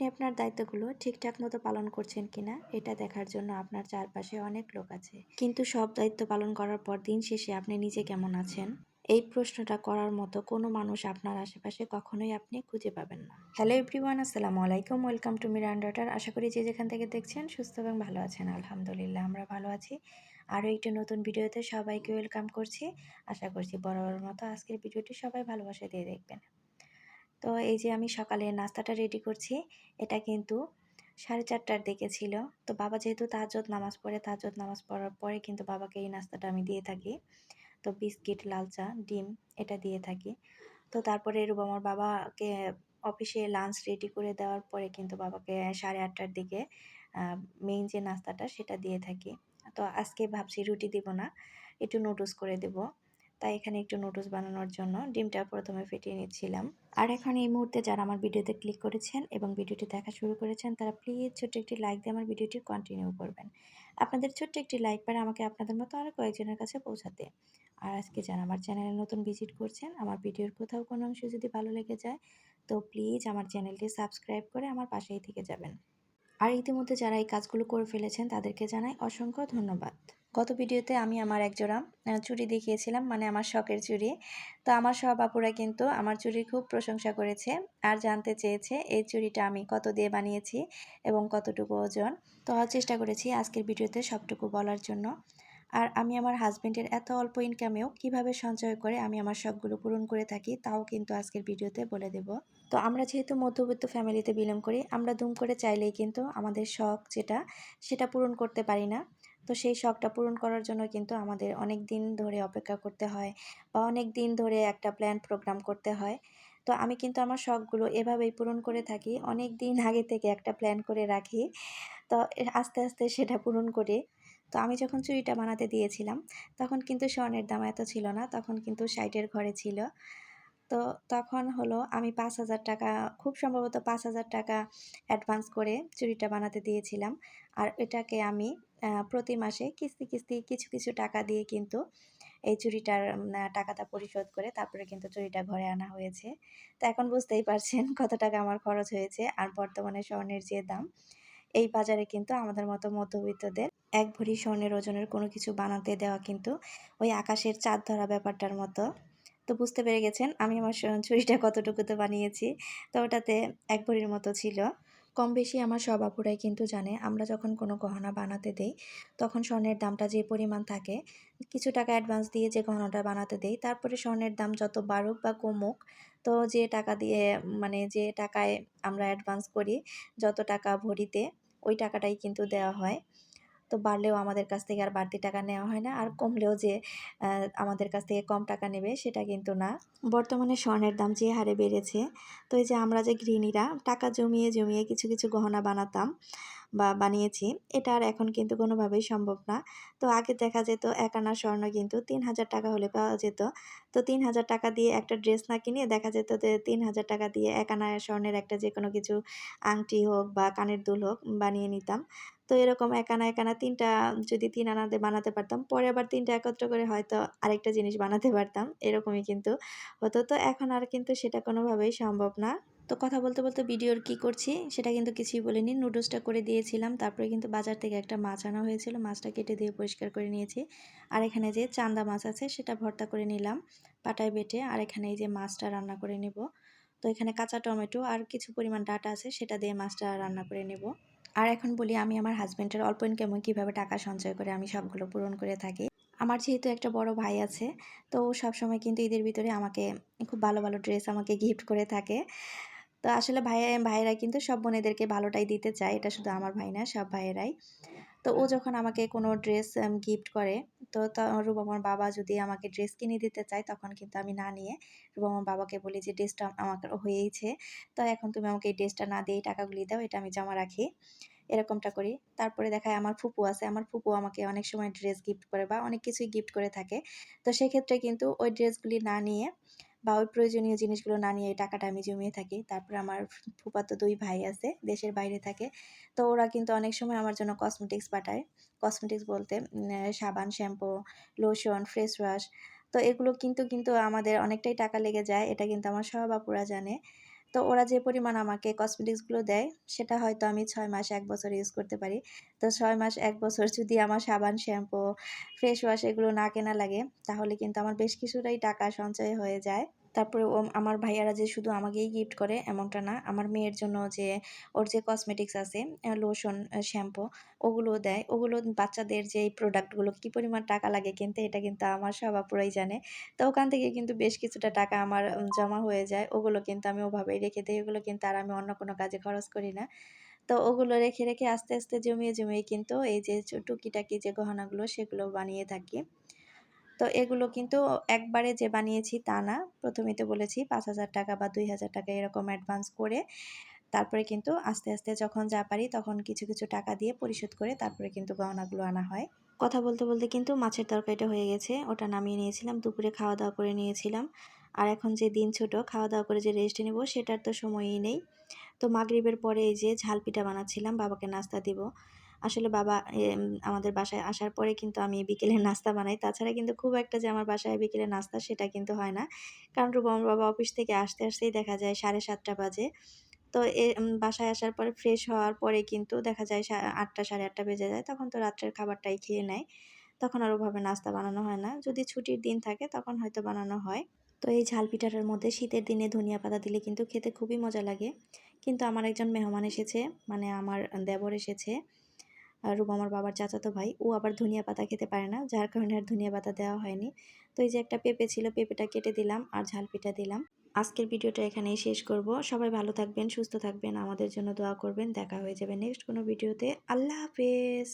আপনি আপনার দায়িত্বগুলো ঠিকঠাক মতো পালন করছেন কিনা, এটা দেখার জন্য আপনার চারপাশে অনেক লোক আছে। কিন্তু সব দায়িত্ব পালন করার পর দিন শেষে আপনি নিজে কেমন আছেন? এই প্রশ্নটা করার মতো কোনো মানুষ আপনার আশেপাশে কখনোই আপনি খুঁজে পাবেন না। হ্যালো এভরিওয়ান আসসালামু আলাইকুম ওয়েলকাম টু মিরান ডটার আশা করি যে যেখান থেকে দেখছেন সুস্থ এবং ভালো আছেন, আলহামদুলিল্লাহ আমরা ভালো আছি। আরও একটি নতুন ভিডিওতে সবাইকে ওয়েলকাম করছি। আশা করছি বরাবর মতো আজকের ভিডিওটি সবাই ভালোবাসা দিয়ে দেখবেন। তো এই যে আমি সকালে নাস্তাটা রেডি করছি, এটা কিন্তু সাড়ে চারটার দিকে ছিল। তো বাবা যেহেতু তাজত নামাজ পড়ে তাজত নামাজ পড়ার পরে কিন্তু বাবাকে এই নাস্তাটা আমি দিয়ে থাকি। তো বিস্কিট, লাল চা, ডিম এটা দিয়ে থাকি। তো তারপরে রূপ আমার বাবাকে অফিসে লাঞ্চ রেডি করে দেওয়ার পরে কিন্তু বাবাকে সাড়ে আটটার দিকে মেইন যে নাস্তাটা সেটা দিয়ে থাকি। তো আজকে ভাবছি রুটি দিব না, একটু নুডলস করে দেবো। তাই এখানে একটু নুডলস বানানোর জন্য ডিমটা প্রথমে ফেটিয়ে নিচ্ছিলাম। আর এখন এই মুহূর্তে যারা আমার ভিডিওতে ক্লিক করেছেন এবং ভিডিওটি দেখা শুরু করেছেন, তারা প্লিজ ছোট্ট একটি লাইক দিয়ে আমার ভিডিওটি কন্টিনিউ করবেন। আপনাদের ছোট্ট একটি লাইক পারে আমাকে আপনাদের মতো আরও কয়েকজনের কাছে পৌঁছাতে। আর আজকে যারা আমার চ্যানেলে নতুন ভিজিট করছেন, আমার ভিডিওর কোথাও কোনো অংশ যদি ভালো লেগে যায়, তো প্লিজ আমার চ্যানেলটি সাবস্ক্রাইব করে আমার পাশেই থেকে যাবেন। আর ইতিমধ্যে যারা এই কাজগুলো করে ফেলেছেন, তাদেরকে জানাই অসংখ্য ধন্যবাদ। গত ভিডিওতে আমি আমার একজোড়া চুড়ি দেখিয়েছিলাম মানে আমার শখের চুড়ি। তো আমার সব আপুরা কিন্তু আমার চুড়ি খুব প্রশংসা করেছে আর জানতে চেয়েছে এই চুড়িটা আমি কত দিয়ে বানিয়েছি এবং কতটুকু ওজন। তো চেষ্টা করেছি আজকের ভিডিওতে সবটুকু বলার জন্য। আর আমি আমার হাজব্যান্ডের এত অল্প ইনকামেও কীভাবে সঞ্চয় করে আমি আমার শখগুলো পূরণ করে থাকি তাও কিন্তু আজকের ভিডিওতে বলে দেব। তো আমরা যেহেতু মধ্যবিত্ত ফ্যামিলিতে বিলং করি, আমরা দুম করে চাইলেই কিন্তু আমাদের শখ যেটা, সেটা পূরণ করতে পারি না। তো সেই শখটা পূরণ করার জন্য কিন্তু আমাদের অনেক দিন ধরে অপেক্ষা করতে হয় বা অনেক দিন ধরে একটা প্ল্যান প্রোগ্রাম করতে হয়। তো আমি কিন্তু আমার শখগুলো এভাবেই পূরণ করে থাকি। অনেক দিন আগে থেকে একটা প্ল্যান করে রাখি। তো আস্তে আস্তে সেটা পূরণ করে। তো আমি যখন চুড়িটা বানাতে দিয়েছিলাম, তখন কিন্তু স্বর্ণের দাম এত ছিল না, তখন কিন্তু সাইটের ঘরে ছিল। তো তখন হলো আমি পাঁচ হাজার টাকা, খুব সম্ভবত পাঁচ হাজার টাকা অ্যাডভান্স করে চুড়িটা বানাতে দিয়েছিলাম। আর এটাকে আমি প্রতি মাসে কিস্তি কিস্তি কিছু কিছু টাকা দিয়ে কিন্তু এই চুরিটার টাকাটা পরিশোধ করে তারপরে কিন্তু চুরিটা ঘরে আনা হয়েছে। তো এখন বুঝতেই পারছেন কত টাকা আমার খরচ হয়েছে আর বর্তমানে স্বর্ণের যে দাম, এই বাজারে কিন্তু আমাদের মতো মধ্যবিত্তদের এক ভরি স্বর্ণের ওজনের কোনো কিছু বানাতে দেওয়া কিন্তু ওই আকাশের চাঁদ ধরা ব্যাপারটার মতো। তো বুঝতে পেরে গেছেন আমি আমার চুরিটা কতটুকুতে বানিয়েছি, তো ওটাতে এক ভরির মতো ছিল। কম বেশি আমার সব আপুরাই কিন্তু জানে, আমরা যখন কোনো গহনা বানাতে দেই, তখন স্বর্ণের দামটা যে পরিমাণ থাকে, কিছু টাকা অ্যাডভান্স দিয়ে যে গহনাটা বানাতে দেই, তারপরে স্বর্ণের দাম যত বাড়ুক বা কমুক, তো যে টাকা দিয়ে মানে যে টাকায় আমরা অ্যাডভান্স করি, যত টাকা ভরিতে, ওই টাকাটাই কিন্তু দেওয়া হয়। তো বাড়লেও আমাদের কাছ থেকে আর বাড়তি টাকা নেওয়া হয় না। আর কমলেও যে আমাদের কাছ থেকে কম টাকা নেবে সেটা কিন্তু না। বর্তমানে স্বর্ণের দাম যে হারে বেড়েছে, তো এই যে আমরা যে গৃহিণীরা, টাকা জমিয়ে জমিয়ে কিছু কিছু গহনা বানাতাম বা বানিয়েছি, এটা আর এখন কিন্তু কোনোভাবেই সম্ভব না। তো আগে দেখা যেত এক আনা স্বর্ণ কিন্তু তিন হাজার টাকা হলে পাওয়া যেত। তো তিন হাজার টাকা দিয়ে একটা ড্রেস না কিনে দেখা যেত যে তিন হাজার টাকা দিয়ে এক আনা স্বর্ণের একটা যে কোনো কিছু আংটি হোক বা কানের দুল হোক বানিয়ে নিতাম। তো এরকম একানা একানা তিনটা যদি তিন আনাতে বানাতে পারতাম, পরে আবার তিনটা একত্র করে হয়তো আরেকটা জিনিস বানাতে পারতাম, এরকমই কিন্তু হতো। তো এখন আর কিন্তু সেটা কোনোভাবেই সম্ভব না। তো কথা বলতে বলতে ভিডিওর কি করছি, সেটা কিন্তু কিছুই বলিনি। নুডলসটা করে দিয়েছিলাম, তারপরে কিন্তু বাজার থেকে একটা মাছ আনা হয়েছিল, মাছটা কেটে দিয়ে পরিষ্কার করে নিয়েছি। আর এখানে যে চান্দা মাছ আছে, সেটা ভর্তা করে নিলাম পাটায় বেটে, আর এখানে এই যে মাছটা রান্না করে নেব। তো এখানে কাঁচা টমেটো আর কিছু পরিমাণ ডাটা আছে, সেটা দিয়ে মাছটা রান্না করে নেব। আর এখন বলি, আমি আমার হাজব্যান্ডের অল্প ইনকামে কীভাবে টাকা সঞ্চয় করে আমি সবগুলো পূরণ করে থাকি। আমার যেহেতু একটা বড় ভাই আছে, তো সবসময় কিন্তু ঈদের ভিতরে আমাকে খুব ভালো ভালো ড্রেস আমাকে গিফট করে থাকে। তো আসলে ভাই ভাইয়েরা কিন্তু সব বোনেদেরকে ভালোটাই দিতে চায়। এটা শুধু আমার ভাই না সব ভাইয়েরাই। তো ও যখন আমাকে কোনো ড্রেস গিফট করে তো রূপমার বাবা যদি আমাকে ড্রেস কিনে দিতে চায় তখন কিন্তু আমি না নিয়ে রূপমার বাবাকে বলি যে ড্রেসটা আমাকে হয়েইছে। তো এখন তুমি আমাকে এই ড্রেসটা না দিয়েই টাকাগুলি দাও এটা আমি জমা রাখি। এরকমটা করি। তারপরে দেখায় আমার ফুপু আছে। আমার ফুপু আমাকে অনেক সময় ড্রেস গিফট করে বা অনেক কিছুই গিফট করে থাকে। তো সেক্ষেত্রে কিন্তু ওই ড্রেসগুলি না নিয়ে বা ওই প্রয়োজনীয় জিনিসগুলো না নিয়ে টাকাটা আমি জমিয়ে থাকি। তারপর আমার ফুপাতো দুই ভাই আছে, দেশের বাইরে থাকে। তো ওরা কিন্তু অনেক সময় আমার জন্য কসমেটিক্স পাঠায়। কসমেটিক্স বলতে সাবান, শ্যাম্পু লোশন ফেস ওয়াশ তো এগুলো কিন্তু কিন্তু আমাদের অনেকটাই টাকা লেগে যায়। এটা কিন্তু আমার সব আপুরা জানে। তো ওরা যে পরিমাণ আমাকে কসমেটিক্সগুলো দেয় সেটা হয়তো আমি ছয় মাস এক বছর ইউজ করতে পারি। তো ছয় মাস এক বছর যদি আমার সাবান, শ্যাম্পু, ফেস ওয়াশ এগুলো না কেনা লাগে তাহলে কিন্তু আমার বেশ কিছুটাই টাকা সঞ্চয় হয়ে যায়। তারপরে ও আমার ভাইয়ারা যে শুধু আমাকেই গিফট করে এমনটা না। আমার মেয়ের জন্য যে ওর যে কসমেটিক্স আছে লোশন, শ্যাম্পু ওগুলোও দেয়। ওগুলো বাচ্চাদের যেই প্রোডাক্টগুলো কী পরিমাণ টাকা লাগে কিনতে এটা কিন্তু আমার সব আপুরাই জানে। তো ওখান থেকে কিন্তু বেশ কিছুটা টাকা আমার জমা হয়ে যায়। ওগুলো কিন্তু আমি ওভাবেই রেখে দিই ওগুলো কিন্তু আর আমি অন্য কোনো কাজে খরচ করি না। তো ওগুলো রেখে, রেখে আস্তে, আস্তে জমিয়ে, জমিয়ে কিন্তু এই যে টুকিটাকি যে গহনাগুলো সেগুলো বানিয়ে থাকি। তো এগুলো কিন্তু একবারে যে বানিয়েছি তা না। প্রথমেই তো বলেছি ৳৫,০০০ বা ৳২,০০০ এরকম অ্যাডভান্স করে তারপরে কিন্তু আস্তে, আস্তে যখন যা পারি তখন কিছু, কিছু টাকা দিয়ে পরিশোধ করে তারপরে কিন্তু গহনাগুলো আনা হয়। কথা বলতে, বলতে কিন্তু মাছের তরকারিটা হয়ে গেছে। ওটা নামিয়ে নিয়েছিলাম। দুপুরে খাওয়া-দাওয়া করে নিয়েছিলাম। আর এখন যে দিন ছোট খাওয়া-দাওয়া করে যে রেস্ট নিব সেটার তো সময়ই নেই। তো মাগরিবের পরে এই যে ঝাল পিঠা বানাচ্ছিলাম বাবাকে নাস্তা দিব। আসলে বাবা আমাদের বাসায় আসার পরে কিন্তু আমি বিকেলে নাস্তা বানাই। তাছাড়া কিন্তু খুব একটা যে আমার বাসায় বিকেলে নাস্তা সেটা কিন্তু হয় না। কারণ রুবামর বাবা অফিস থেকে আসতে, আসতেই দেখা যায় 7:30 বাজে। তো এ বাসায় আসার পরে ফ্রেশ হওয়ার পরে কিন্তু দেখা যায় সা ৮টা ৮:30 বেজে যায়। তখন তো রাত্রের খাবারটাই খেয়ে নেয়। তখন আর ওভাবে নাস্তা বানানো হয় না। যদি ছুটির দিন থাকে তখন হয়তো বানানো হয়। তো এই ঝাল পিঠাটার মধ্যে শীতের দিনে ধনিয়া পাতা দিলে কিন্তু খেতে খুবই মজা লাগে। কিন্তু আমার একজন মেহমান এসেছে, মানে আমার দেবর এসেছে। আ আমার বাবার চাচাতো ভাই। ও আবার ধনিয়া পাতা খেতে পারে না। যার কারণে আর ধনিয়া পাতা দেওয়া হয়নি। তো এই যে একটা পেঁপে ছিল, পেঁপেটা কেটে দিলাম আর ঝাল পিঠা দিলাম। আজকের ভিডিওটা এখানেই শেষ করব। সবাই ভালো থাকবেন, সুস্থ থাকবেন, আমাদের জন্য দোয়া করবেন। দেখা হয়ে যাবে নেক্সট কোনো ভিডিওতে। আল্লাহ হাফেজ।